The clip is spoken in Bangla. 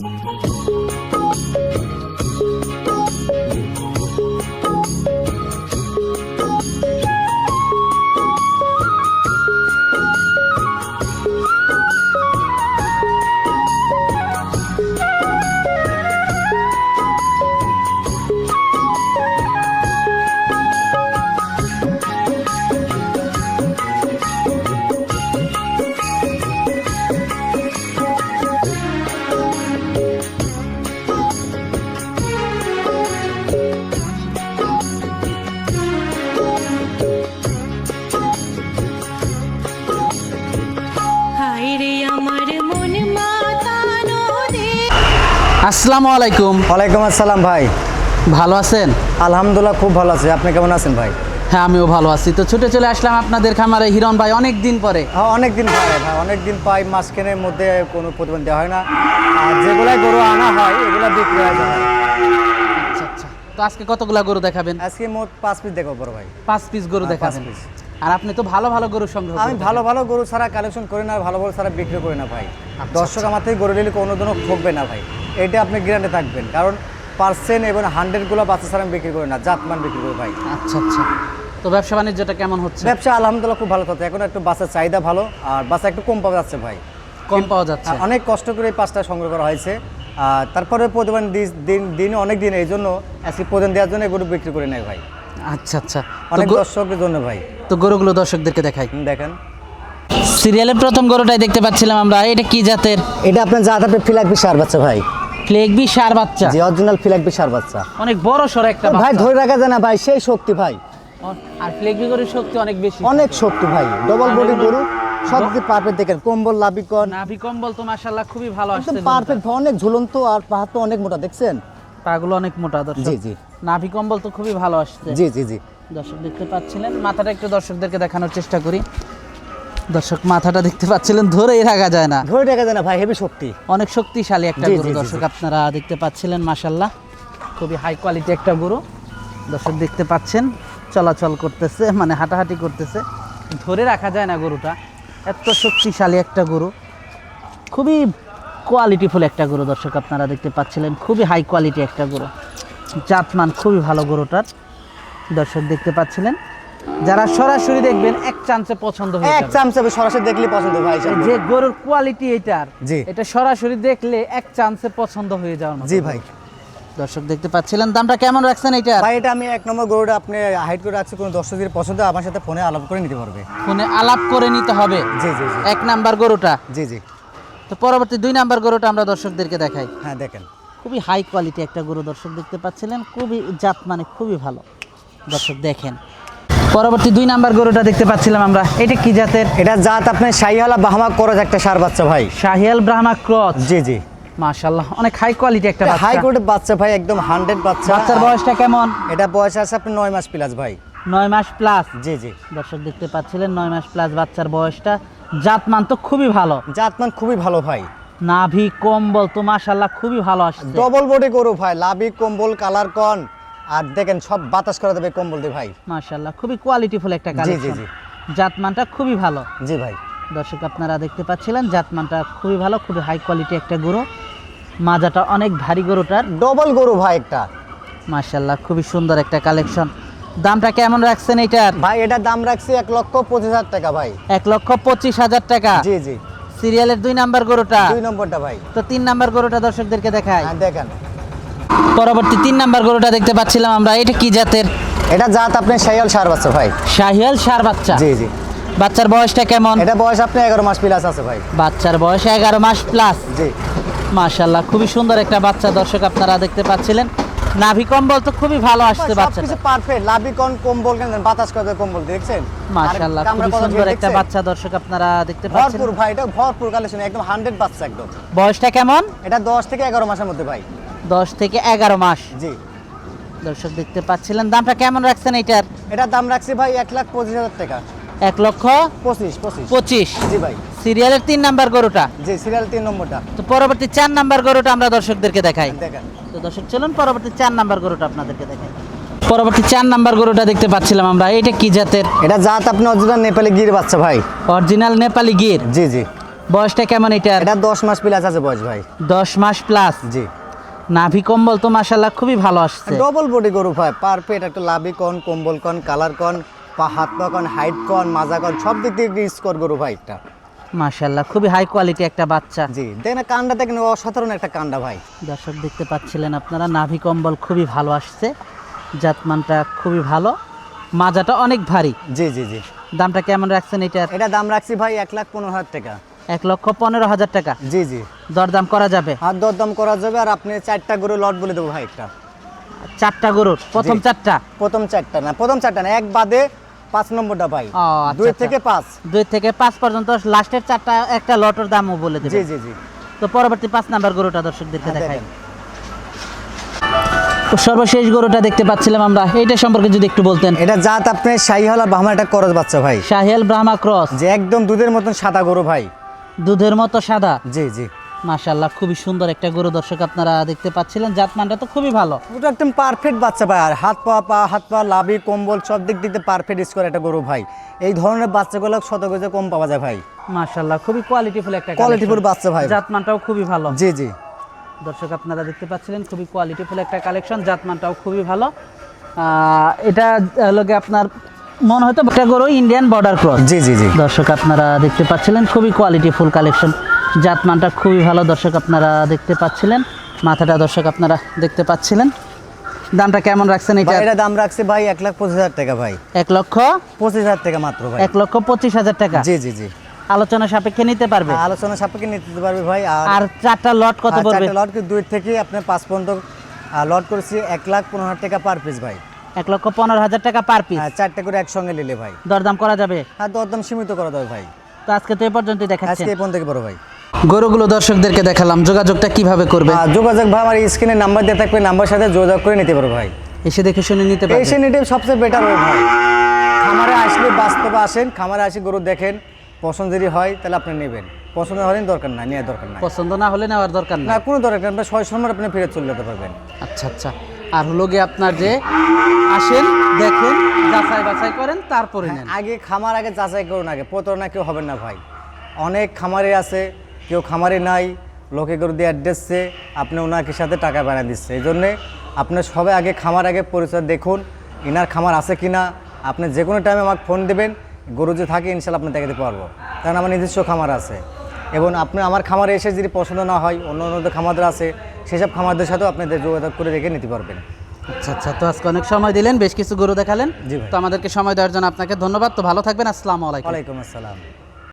হায় আসসালামু আলাইকুম। ওয়ালাইকুম আসসালাম ভাই। ভালো আছেন? আলহামদুলিল্লাহ খুব ভালো আছি। আপনি কেমন আছেন ভাই? হ্যাঁ আমিও ভালো আছি। তো ছুটে চলে আসলাম আপনাদের খামারে। হিরণ ভাই অনেক দিন পরে। হ্যাঁ অনেক দিন পাই ভাই। অনেক দিন পাই মাঝখানের মধ্যে কোনো প্রতিবেদন দেওয়া হয় না। আর যেগুলাই গরু আনা হয় এগুলো বিক্রি হয়ে আচ্ছা আচ্ছা। তো আজকে কতগুলা গরু দেখাবেন? আজকে মোট পাঁচ পিস দেখো বড় ভাই। পাঁচ পিস গরু হ্যাঁ, দেখাবেন। পাঁচ piece। আর আপনি তো ভালো ভালো গরু সংগ্রহ আমি ভালো ভালো গরু ছাড়া কালেকশন করি না ভালো ভালো ছাড়া বিক্রি করি না ভাই। দর্শক আমার থেকে গরু নিলে কোনো দিনও ঠকবে না ভাই। এটা আপনি গ্যারান্টি থাকবেন। কারণ পার্সেন্ট এবং হান্ড্রেড হান্ড্রেডগুলো বাচ্চা ছাড়া আমি বিক্রি করি না জাতমান বিক্রি করি ভাই। আচ্ছা আচ্ছা। তো ব্যবসা বাণিজ্যটা কেমন হচ্ছে? ব্যবসা আলহামদুলিল্লাহ খুব ভালো থাকে এখন একটু বাচ্চার চাহিদা ভালো আর বাচ্চা একটু কম পাওয়া যাচ্ছে ভাই। কম পাওয়া যাচ্ছে। অনেক কষ্ট করে এই পাঁচটা সংগ্রহ করা হয়েছে। আর তারপরে প্রতিদিন দিন দিন অনেক দিন এই জন্য আজকে প্রতিদিন দেওয়ার জন্য এগুলো বিক্রি করে নেয় ভাই। আচ্ছা আচ্ছা। অনেক দর্শকের জন্য ভাই। তো গরুগুলো দর্শকদেরকে দেখাই। দেখেন। সিরিয়ালের প্রথম গরুটাই দেখতে পাচ্ছিলাম আমরা। এটা কি জাতের? এটা আপনার যা আপনি ফিলাকবি সার বাচ্চা ভাই। ফ্লেগবি সার বাচ্চা। যে অরিজিনাল সার বাচ্চা। অনেক বড় সড় একটা ভাই ধরে রাখা যায় না ভাই সেই শক্তি ভাই। আর ফ্লেগবি গরুর শক্তি অনেক বেশি। অনেক শক্তি ভাই ডবল বডি গরু সব দিকে পারফেক্ট দেখেন কম্বল লাভিকন নাভি কম্বল তো মাশাআল্লাহ খুবই ভালো একদম আসছে পারফেক্ট অনেক ঝুলন্ত আর পাহাড় তো অনেক মোটা দেখছেন? পাগুলো অনেক মোটা দর্শক। জি, জি। নাভি কম্বল তো খুবই ভালো আসছে। জি জি জি। দর্শক দেখতে পাচ্ছিলেন মাথাটা একটু দর্শকদেরকে দেখানোর চেষ্টা করি। দর্শক মাথাটা দেখতে পাচ্ছিলেন ধরেই রাখা যায় না। ধরে রাখা যায় না ভাই হেভি শক্তি। অনেক শক্তিশালী একটা গরু দর্শক আপনারা দেখতে পাচ্ছিলেন মাশাল্লাহ খুবই হাই কোয়ালিটি একটা গরু। দর্শক দেখতে পাচ্ছেন চলাচল করতেছে মানে হাঁটাহাঁটি করতেছে। ধরে রাখা যায় না গরুটা। এত শক্তিশালী একটা গরু। খুবই কোয়ালিটিফুল একটা গরু দর্শক আপনারা দেখতে পাচ্ছিলেন। খুবই হাই কোয়ালিটি একটা গরু। জাতমান খুবই ভালো গরুটার। দর্শক দেখতে পাচ্ছিলেন যারা সরাসরি দেখবেন এক চান্সে পছন্দ হয়ে এক চামচে সরাসরি দেখলে পছন্দ ভাই যে গরুর কোয়ালিটি এটার জি। এটা সরাসরি দেখলে এক চান্সে পছন্দ হয়ে যাওয়ার জি ভাই। দর্শক দেখতে পাচ্ছিলেন দামটা কেমন রাখছেন এটার ভাই এটা আমি এক নম্বর গরুটা আপনি হাইট করে রাখছি কোনো দর্শক যদি পছন্দ আমার সাথে ফোনে আলাপ করে নিতে পারবে। ফোনে আলাপ করে নিতে হবে। জি জি জি। এক নাম্বার গরুটা। জি জি। তো পরবর্তী দুই নাম্বার গরুটা আমরা দর্শকদেরকে দেখাই। হ্যাঁ দেখেন। খুবই হাই কোয়ালিটি একটা গরু দর্শক দেখতে পাচ্ছিলেন খুবই জাত মানে খুবই ভালো। দর্শক দেখেন। পরবর্তী দুই নাম্বার গরুটা দেখতে পাচ্ছিলাম আমরা। এটা কি জাতের? এটা জাত আপনার শাহিওয়ালা বাহামা করজ একটা সার বাচ্চা ভাই। শাহিয়াল ব্রাহ্মা ক্রস? জি জি। মাশাআল্লাহ অনেক হাই কোয়ালিটি একটা হাই কোর্টের বাচ্চা ভাই একদম হান্ড্রেড বাচ্চা। বাচ্চার বয়সটা কেমন? এটা বয়স আছে আপনার নয় মাস প্লাস ভাই। নয় মাস প্লাস জি জি। দর্শক দেখতে পাচ্ছিলেন নয় মাস প্লাস বাচ্চার বয়সটা। জাতমান তো খুবই ভালো। জাতমান খুবই ভালো ভাই। নাভি কম্বল তো মাশাল্লাহ খুবই ভালো আসছে। ডবল বডি গরু ভাই লাভি কম্বল কালার কন আর দেখেন সব বাতাস করে দেবে কম্বল দিয়ে ভাই। মাশাল্লাহ খুবই কোয়ালিটিফুল একটা জি, কালেকশন জি। জাতমানটা খুবই ভালো। জি ভাই। দর্শক আপনারা দেখতে পাচ্ছিলেন জাতমানটা খুবই ভালো খুবই হাই কোয়ালিটি একটা গরু। মাজাটা অনেক ভারী গরুটার। ডবল গরু ভাই একটা। মাশাল্লাহ খুবই সুন্দর একটা কালেকশন দামটা কেমন রাখছেন এটার? ভাই এটার দাম রাখছি এক লক্ষ পঁচিশ হাজার টাকা ভাই। এক লক্ষ পঁচিশ হাজার টাকা। জি জি। সিরিয়ালের দুই নাম্বার গরুটা। দুই নম্বরটা ভাই। তো তিন নাম্বার গরুটা দর্শকদেরকে দেখায় হ্যাঁ দেখেন। পরবর্তী তিন নাম্বার গরুটা দেখতে পাচ্ছিলাম আমরা। এটা কি জাতের? এটা জাত আপনার শাহিওয়াল সার বাচ্চা ভাই। শাহিয়াল সার বাচ্চা? জি জি। বাচ্চার বয়সটা কেমন? এটা বয়স আপনি এগারো মাস প্লাস আছে ভাই। বাচ্চার বয়স এগারো মাস প্লাস জি। মাশাল্লাহ খুবই সুন্দর একটা বাচ্চা দর্শক আপনারা দেখতে পাচ্ছিলেন। নাভি কম্বল তো খুবই ভালো আসছে সব বাচ্চাটা। কিছু পারফেক্ট লাভিকন কম্বল কেন বাতাস করে কম্বল দেখছেন? মাশাল্লাহ আর খুবই সুন্দর একটা বাচ্চা দর্শক আপনারা দেখতে পাচ্ছেন ভরপুর ভাই এটা ভরপুর কালেকশন একদম হান্ড্রেড বাচ্চা একদম। বয়সটা কেমন? এটা দশ থেকে এগারো মাসের মধ্যে ভাই। দশ থেকে এগারো মাস। জি। দর্শক দেখতে পাচ্ছিলেন দামটা কেমন রাখছেন এটার? এটার দাম রাখছি ভাই এক লাখ পঁচিশ হাজার টাকা। এক লক্ষ পঁচিশ পঁচিশ। পঁচিশ। জি ভাই। সিরিয়ালের তিন নাম্বার গরুটা? জি সিরিয়াল তিন নম্বরটা। তো পরবর্তী চার নাম্বার গরুটা আমরা দর্শকদেরকে দেখাই। দেখেন। তো দর্শক চলুন পরবর্তী চার নাম্বার গরুটা আপনাদেরকে দেখাই। পরবর্তী চার নাম্বার গরুটা দেখতে পাচ্ছিলাম আমরা এটা কি জাতের? এটা জাত আপনি অরিজিনাল নেপালি গির বাচ্চা ভাই। অরিজিনাল নেপালি গির? জি জি। বয়সটা কেমন এটার? এটা দশ মাস প্লাস আছে বয়স ভাই। দশ মাস প্লাস জি। নাভি কম্বল তো মাসাল্লাহ খুবই ভালো আসছে। ডবল বডি গরু ভাই পার পেট একটা লাভি কন কম্বল কন কালার কন পা হাত পা কন হাইট কন মাজা কন সব দিক থেকে স্কোর গরু ভাই একটা মাসাল্লাহ খুবই হাই কোয়ালিটি একটা বাচ্চা। জি দেখেন কান্ডা দেখেন অসাধারণ একটা কান্ডা ভাই। দর্শক দেখতে পাচ্ছিলেন আপনারা নাভি কম্বল খুবই ভালো আসছে জাতমানটা খুবই ভালো মাজাটা অনেক ভারী। জি জি জি। দামটা কেমন রাখছেন এটা? এটা দাম রাখছি ভাই এক লাখ পনেরো হাজার টাকা। এক লক্ষ পনেরো হাজার টাকা। জি জি। দরদাম করা যাবে? হাত দরদাম করা যাবে আর আপনি চারটা গরু লট বলে দেবো ভাই একটা। চারটা গরুর? প্রথম চারটা? প্রথম চারটা না প্রথম চারটা না এক বাদে পাঁচ নম্বরটা ভাই। আচ্ছা, দুই আচ্ছা। থেকে পাঁচ। দুই থেকে পাঁচ পর্যন্ত লাস্টের চারটা একটা লটের দামও বলে দেবে। জি জি জি। তো পরবর্তী পাঁচ নাম্বার গরুটা দর্শকদেরকে হ্যাঁ, দেখাই। সর্বশেষ গরুটা দেখতে পাচ্ছিলাম আমরা। এইটা সম্পর্কে যদি একটু বলতেন। এটা জাত আপনি শাহিহল আর বাহামার একটা করজ বাচ্চা ভাই। শাহেল ব্রাহ্মা ক্রস। যে একদম দুধের মতন সাদা গরু ভাই। দুধের মতো সাদা? জি জি। মাশাল্লাহ খুবই সুন্দর একটা গরু দর্শক আপনারা দেখতে পাচ্ছিলেন। জাতমানটা তো খুবই ভালো। ওটা একদম পারফেক্ট বাচ্চা ভাই। আর হাত পা পা হাত পা লাভি কম্বল সব দিক দিতে পারফেক্ট স্কোর একটা গরু ভাই। এই ধরনের বাচ্চাগুলো শত গজে কম পাওয়া যায় ভাই। মাশাল্লাহ খুবই কোয়ালিটিফুল একটা কোয়ালিটিফুল বাচ্চা ভাই। জাতমানটাও খুবই ভালো। জি জি। দর্শক আপনারা দেখতে পাচ্ছিলেন খুবই কোয়ালিটিফুল একটা কালেকশন জাতমানটাও খুবই ভালো। আহ, এটা লগে আপনার মনে হয়তো একটা গরু ইন্ডিয়ান বর্ডার ক্রস জি জি জি। দর্শক আপনারা দেখতে পাচ্ছিলেন খুবই কোয়ালিটি ফুল কালেকশন জাতমানটা খুবই ভালো দর্শক আপনারা দেখতে পাচ্ছিলেন। মাথাটা দর্শক আপনারা দেখতে পাচ্ছিলেন। দামটা কেমন রাখছেন এটা এটা দাম রাখছে ভাই এক লাখ পঁচিশ হাজার টাকা ভাই। এক লক্ষ? পঁচিশ হাজার টাকা মাত্র ভাই। এক লক্ষ পঁচিশ হাজার টাকা? জি জি জি। আলোচনা সাপেক্ষে নিতে পারবে? আলোচনা সাপেক্ষে নিতে পারবে ভাই আর আর চারটা লট কত আর পড়বে? চারটে লট কি দুই থেকে আপনার পাঁচ পর্যন্ত লট করেছি এক লাখ পনেরো হাজার টাকা পার পিস ভাই। এক লক্ষ পনেরো হাজার টাকা পার পিস আর চারটে করে একসঙ্গে নিলে ভাই। দরদাম করা যাবে? আর দরদাম সীমিত করা যাবে ভাই। তো আজকে তো এই পর্যন্তই দেখাচ্ছেন আজকে এই পর্যন্ত বড় ভাই। গরুগুলো দর্শকদেরকে দেখালাম। যোগাযোগটা কীভাবে করবে? আর যোগাযোগ ভাই আমার স্ক্রিনে নাম্বার দিয়ে থাকবে নাম্বার সাথে যোগাযোগ করে নিতে পারো ভাই। এসে দেখে শুনে নিতে পারবে। এসে নিতে সবচেয়ে বেটার হয় ভাই। খামারে আসলে বাস্তবে আসেন খামারে আসে গরু দেখেন পছন্দ যদি হয় তাহলে আপনি নেবেন। পছন্দ হলেন দরকার নাই নেওয়ার দরকার নাই। পছন্দ না হলে নেওয়ার দরকার না না কোনো দরকার নেই ছয় সময় আপনি ফিরে চলে যেতে পারবেন। আচ্ছা আচ্ছা। আর হলো গিয়ে আপনার যে আসেন, দেখেন, যাচাই বাছাই করেন, তারপরে আগে খামার আগে যাচাই করুন আগে, প্রতারণা কেউ হবেন না ভাই। অনেক খামারে আছে, কেউ খামারে নাই, লোকে গরু দিয়ে অ্যাড্রেসছে আপনি ওনাকে সাথে টাকা বানিয়ে দিচ্ছে। এই জন্যে আপনার সবাই আগে খামার আগে পরিচয় দেখুন, ইনার খামার আছে কি না আপনি যে কোনো টাইমে আমাকে ফোন দেবেন, গরু যে থাকে, ইনশাল্লাহ আপনি দেখাতে পারব। কারণ আমার নিজস্ব খামার আছে। এবং আপনি আমার খামারে এসে যদি পছন্দ না হয়, অন্য অন্য যে খামারদের আছে সেসব খামারদের সাথেও আপনাদের যোগাযোগ করে রেখে নিতে পারবেন। আচ্ছা আচ্ছা তো আজকে অনেক সময় দিলেন বেশ কিছু গরু দেখালেন। তো আমাদেরকে সময় দেওয়ার জন্য আপনাকে ধন্যবাদ। তো ভালো থাকবেন আসসালামু আলাইকুম। ওয়ালাইকুম আসসালাম।